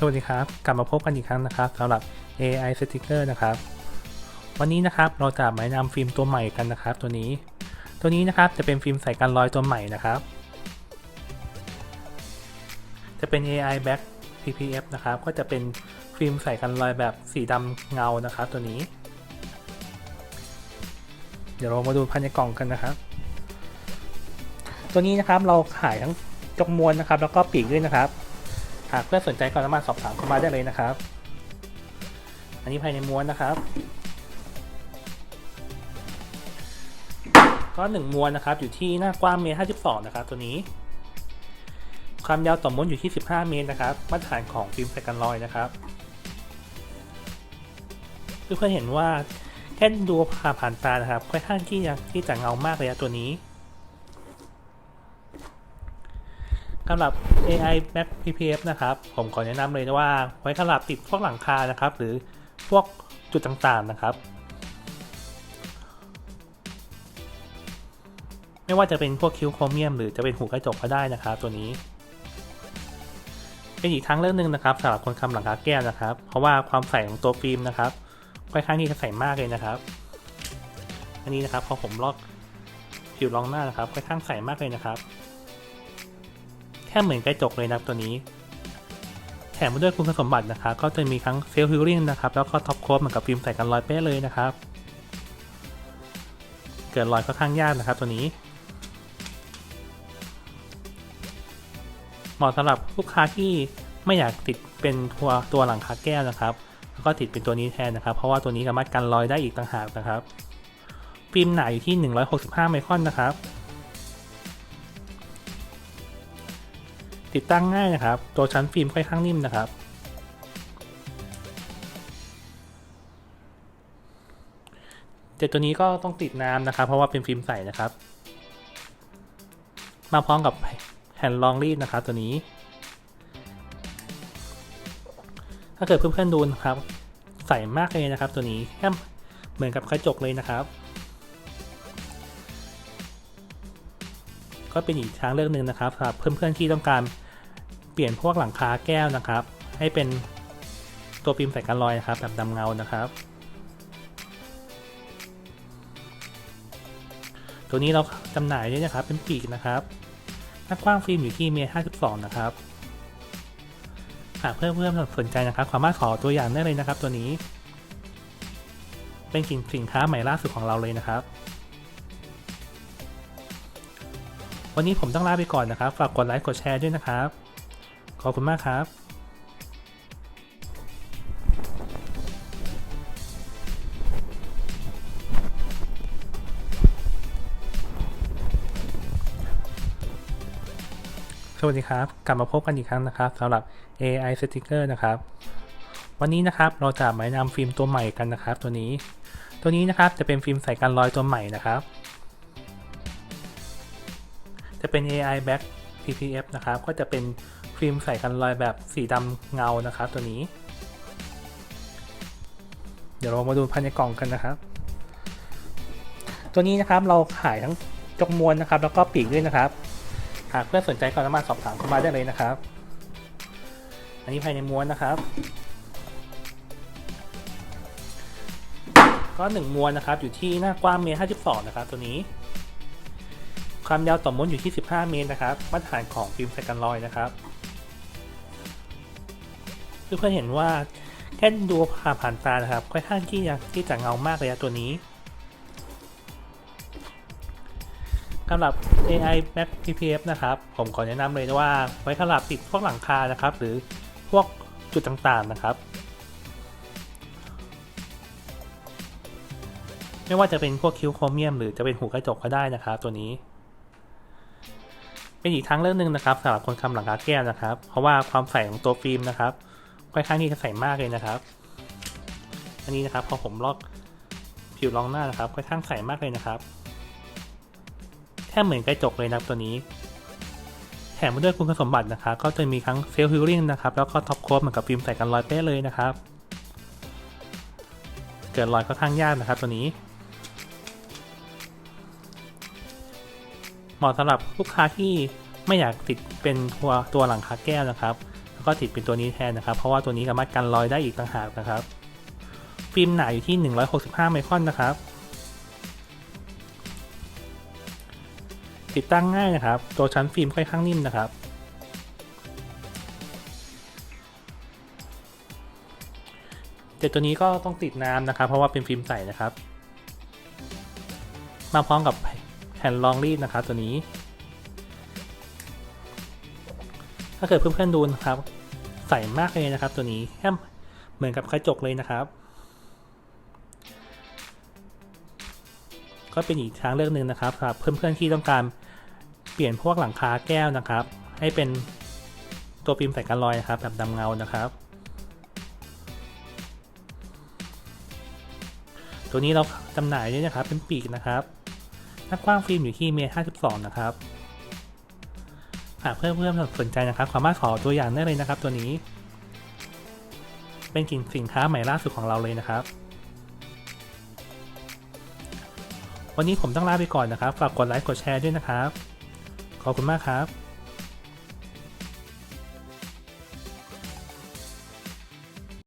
สวัสดีครับ กลับมาพบกันอีกครั้งนะครับสำหรับ AI Sticker นะครับ วันนี้นะครับเราจะมาแนะนำฟิล์มตัวใหม่กันนะครับ ตัวนี้ ตัวนี้นะครับจะเป็นฟิล์มใส่กันรอยตัวใหม่นะครับ จะเป็น AI Back PPF นะครับ ก็จะเป็นฟิล์มใส่กันรอยแบบสีดำเงานะครับ ตัวนี้ เดี๋ยวเรามาดูภายในกล่องกันนะครับ ตัวนี้นะครับเราขายทั้งจกมวลนะครับ แล้วก็ปีกด้วยนะครับ หากเพื่อนสนใจก็สามารถสอบถามเข้ามาได้เลยนะครับ อันนี้ภายในม้วนนะครับ ก็หนึ่งม้วนนะครับ อยู่ที่หน้ากว้างเมตรห้าสิบสองนะครับ ตัวนี้ ความยาวต่อม้วนอยู่ที่สิบห้าเมตรนะครับ มาตรฐานของฟิล์มใส่กันรอยนะครับเพื่อนๆเห็นว่าแค่ดูผ่าผ่านตานะครับค่อนข้างที่จะที่จะเงามากเลยนะตัวนี้ สำหรับ AI Mac PPF นะครับ ผมขอแนะนำเลยนะว่า ไว้สำหรับติดพวกหลังคานะครับ หรือพวกจุดต่างๆนะครับ ไม่ว่าจะเป็นพวกคิ้วโครเมียม หรือจะเป็นหูกระจกก็ได้นะครับ ตัวนี้ เป็นอีกทางเลือกหนึ่งนะครับสำหรับคนทำหลังคาแก้วนะครับ เพราะว่าความใสของตัวฟิล์มนะครับค่อนข้างที่จะใสมากเลยนะครับ อันนี้นะครับพอผมลอกผิวรองหน้านะครับค่อนข้างใสมากเลยนะครับ แค่เหมือนกระจกเลยนะตัวนี้ แถมมาด้วยคุณสมบัตินะครับก็จะมีทั้งเซลล์ฮิลลิ่งนะครับแล้วก็ท็อปโค้ดเหมือนกับฟิล์มใส่กันรอยเป๊ะเลยนะครับ เกิดรอยค่อนข้างยากนะครับตัวนี้เหมาะสำหรับลูกค้าที่ไม่อยากติดเป็นตัวตัวหลังคาแก้วนะครับ แล้วก็ติดเป็นตัวนี้แทนนะครับ เพราะว่าตัวนี้สามารถกันรอยได้อีกต่างหากนะครับฟิล์มหนาอยู่ที่ 165 ไมครอนนะครับ ติดตั้งง่ายนะครับ ตัวชั้นฟิล์มค่อนข้างนิ่มนะครับแต่ตัวนี้ก็ต้องติดน้ำนะครับ เพราะว่าเป็นฟิล์มใสนะครับ มาพร้อมกับแผ่นรองรีดนะครับตัวนี้ ถ้าเกิดเพื่อนๆดูนะครับ ใสมากเลยนะครับ ตัวนี้แค่เหมือนกับกระจกเลยนะครับก็เป็นอีกทางเลือกหนึ่งนะครับสำหรับเพื่อนๆที่ต้องการ เปลี่ยนพวกหลังคาแก้วนะครับ ให้เป็นตัวฟิล์มใส่กันรอยนะครับแบบดำเงานะครับ ตัวนี้เราจำหน่ายด้วยนะครับเป็นปีกนะครับหน้ากว้างฟิล์มอยู่ที่เมตรห้าสิบสองนะครับหากเพื่อนๆสนใจนะครับสามารถขอตัวอย่างได้เลยนะครับตัวนี้ เป็นสินค้าใหม่ล่าสุดของเราเลยนะครับ วันนี้ผมต้องลาไปก่อนนะครับ ฝากกดไลค์กดแชร์ด้วยนะครับ อบคุณมากครับสวัสดีครับ กลับมาพบกันอีกครั้งนะครับสำหรับ AI Sticker นะครับ วันนี้นะครับเราจะมาแนะนำฟิล์มตัวใหม่กันนะครับ ตัวนี้ ตัวนี้นะครับจะเป็นฟิล์มใส่กันรอยตัวใหม่นะครับ จะเป็น AI Back PPF นะครับ ก็จะเป็น ฟิล์มใส่กันรอยแบบสีดำเงานะครับตัวนี้ เดี๋ยวเรามาดูภายในกล่องกันนะครับ ตัวนี้นะครับเราขายทั้งจกมวลนะครับ แล้วก็ปีกด้วยนะครับ หากเพื่อนสนใจก็สามารถสอบถามเข้ามาได้เลยนะครับ อันนี้ภายในม้วนนะครับก็หนึ่งม้วนนะครับอยู่ที่หน้ากว้างเมตรห้าสิบสองนะครับ ตัวนี้ ความยาวต่อม้วนอยู่ที่ 15 เมตรนะครับ มาตรฐานของฟิล์มใส่กันรอยนะครับ เพื่อนๆเห็นว่าแค่ดูผ่าผ่านตานะครับ ค่อนข้างที่จะที่จะเงามากเลยะตัวนี้สำหรับ AI Mac PPF นะครับ ผมขอแนะนำเลยว่าไว้สำหรับติดพวกหลังคานะครับ หรือพวกจุดต่างๆนะครับ ไม่ว่าจะเป็นพวกคิ้วโครเมียม หรือจะเป็นหูกระจกก็ได้นะครับ ตัวนี้ เป็นอีกทางเลือกหนึ่งนะครับสำหรับคนทำหลังคาแก้วนะครับ เพราะว่าความใสของตัวฟิล์มนะครับ ค่อนข้างที่จะใสมากเลยนะครับ อันนี้นะครับพอผมลอกผิวรองหน้านะครับค่อนข้างใสมากเลยนะครับแค่เหมือนกระจกเลยนะครับตัวนี้ แถมมาด้วยคุณสมบัตินะครับ ก็จะมีทั้งเซลล์ฮิลลิ่งนะครับแล้วก็ท็อปโค้ดเหมือนกับฟิล์มใส่กันรอยเป๊ะเลยนะครับ เกิดรอยค่อนข้างยากนะครับตัวนี้เหมาะสำหรับลูกค้าที่ไม่อยากติดเป็นตัวตัวหลังคาแก้วนะครับ ก็ติดเป็นตัวนี้แทนนะครับ เพราะว่าตัวนี้สามารถกันรอยได้อีกต่างหากนะครับ ฟิล์มหนาอยู่ที่ 165 ไมครอนนะครับ ติดตั้งง่ายนะครับ ตัวชั้นฟิล์มค่อนข้างนิ่มนะครับ แต่ตัวนี้ก็ต้องติดน้ำนะครับ เพราะว่าเป็นฟิล์มใสนะครับ มาพร้อมกับแผ่นรองรีดนะครับตัวนี้ ถ้าเกิดเพื่อนๆดูนะครับ ใสมากเลยนะครับ ตัวนี้แค่เหมือนกับกระจกเลยนะครับ ก็เป็นอีกทางเลือกหนึ่งนะครับสำหรับเพื่อนๆที่ต้องการเปลี่ยนพวกหลังคาแก้วนะครับ ให้เป็นตัวฟิล์มใส่กันรอยนะครับ แบบดำเงานะครับ ตัวนี้เราจำหน่ายด้วยนะครับเป็นปีกนะครับหน้ากว้างฟิล์มอยู่ที่เมตรห้าสิบสองนะครับ หากเพื่อนๆสนใจนะครับสามารถขอตัวอย่างได้เลยนะครับ ตัวนี้ เป็นกิ่งสินค้าใหม่ล่าสุดของเราเลยนะครับ วันนี้ผมต้องลาไปก่อนนะครับ ฝากกดไลค์กดแชร์ด้วยนะครับ ขอบคุณมากครับ